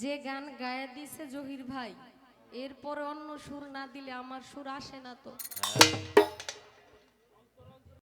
যে গান গায়ে দিছে জহির ভাই, এরপরে অন্য সুর না দিলে আমার সুর আসে না তো। হ্যাঁ।